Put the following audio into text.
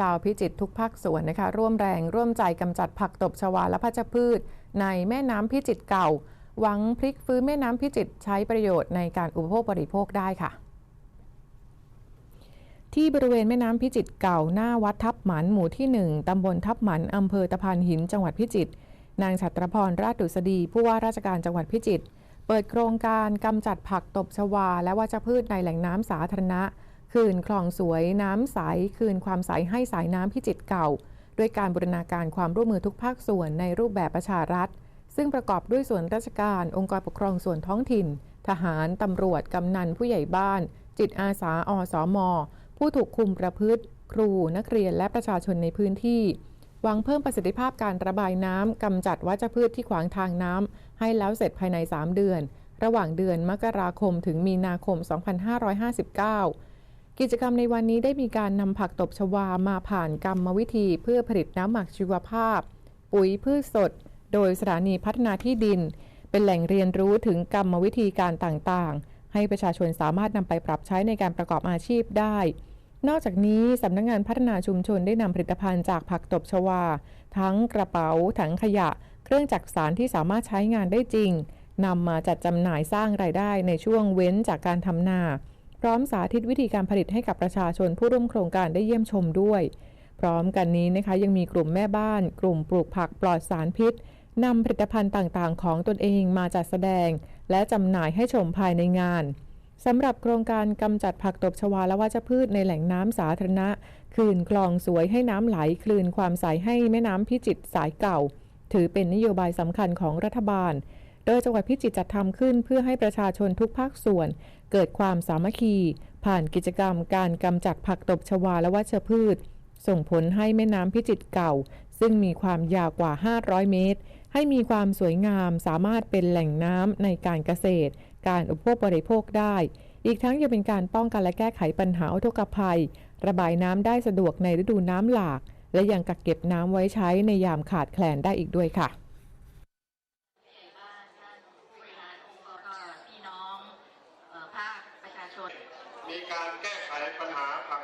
ชาวพิจิตรทุกภาคส่วนนะคะ ร่วมแรงร่วมใจกำจัดผักตบชวาและพัชพืช ในแม่น้ำพิจิตรเก่า หวังพลิกฟื้นแม่น้ำพิจิตรใช้ประโยชน์ในการอุปโภคบริโภคได้ค่ะที่บริเวณแม่น้ำพิจิตรเก่าหน้าวัดทับหมันหมู่ที่ 1 ตำบลทับหมันอำเภอตะพานหินจังหวัดพิจิตร นางฉัตรพรราชดุษฎีผู้ว่าราชการจังหวัดพิจิตร เปิดโครงการกำจัดผักตบชวา และวัชพืชในแหล่งน้ำสาธารณะ คืนคลองสวยน้ำใส คืนความใสให้สายน้ำพิจิตรเก่า ด้วยการบูรณาการความร่วมมือทุกภาคส่วนในรูปแบบประชารัฐ ซึ่งประกอบด้วยส่วนราชการ องค์กรปกครองส่วนท้องถิ่น ทหาร ตำรวจ กำนัน ผู้ใหญ่บ้าน จิตอาสา อสมผู้ถูกคุมประพฤติ ครู นักเรียน และประชาชนในพื้นที่ หวังเพิ่มประสิทธิภาพการระบายน้ำกำจัดวัชพืชที่ขวางทางน้ำให้แล้วเสร็จภายใน 3 เดือน ระหว่างเดือนมกราคมถึงมีนาคม 2559 กิจกรรมในวันนี้ได้มีการนำผักตบชวามาผ่านกรรมวิธีเพื่อผลิตน้ำหมักชีวภาพ ปุ๋ยพืชสด โดยสถานีพัฒนาที่ดิน เป็นแหล่งเรียนรู้ถึงกรรมวิธีการต่างๆ ให้ประชาชนสามารถนำไปปรับใช้ในการประกอบอาชีพได้ นอกจากนี้สำนักงงานพัฒนาชุมชนได้นำผลิตภัณฑ์จากผักตบชวา ทั้งกระเป๋าถังขยะ เครื่องจักสารที่สามารถใช้งานได้จริงนำมาจัดจำหน่ายสร้างรายได้ในช่วงเว้นจากการทำนา พร้อมสาธิตวิธีการผลิตให้กับประชาชนผู้ร่วมโครงการได้เยี่ยมชมด้วย พร้อมกันนี้นะคะยังมีกลุ่มแม่บ้าน กลุ่มปลูกผักปลอดสารพิษนำผลิตภัณฑ์ต่างๆ ของตนเองมาจัดแสดง และจำหน่ายให้ชมภายในงานสำหรับโครงการกำจัดผักตบชวาและวัชพืชในแหล่งน้ำสาธารณะ คืนคลองสวยให้น้ำไหล คลืนความใสให้แม่น้ำพิจิตรสายเก่า ถือเป็นนโยบายสำคัญของรัฐบาล โดยจังหวัดพิจิตรจัดทำขึ้นเพื่อให้ประชาชนทุกภาคส่วน เกิดความสามัคคี ผ่านกิจกรรมการกำจัดผักตบชวาและวัชพืช ส่งผลให้แม่น้ำพิจิตรเก่า ซึ่งมีความยาวกว่า 500 เมตร ให้มีความสวยงามสามารถเป็นแหล่งน้ำในการเกษตร การอุปโภคบริโภคได้ อีกทั้งยังเป็นการป้องกันและแก้ไขปัญหาอุทกภัย ระบายน้ำได้สะดวกในฤดูน้ำหลาก และยังกักเก็บน้ำไว้ใช้ในยามขาดแคลนได้อีกด้วยค่ะ ผู้ใหญ่บ้านท่านผู้บริหารองค์กรก็พี่น้องเอ่อภาคประชาชน มีการแก้ไขปัญหาผัก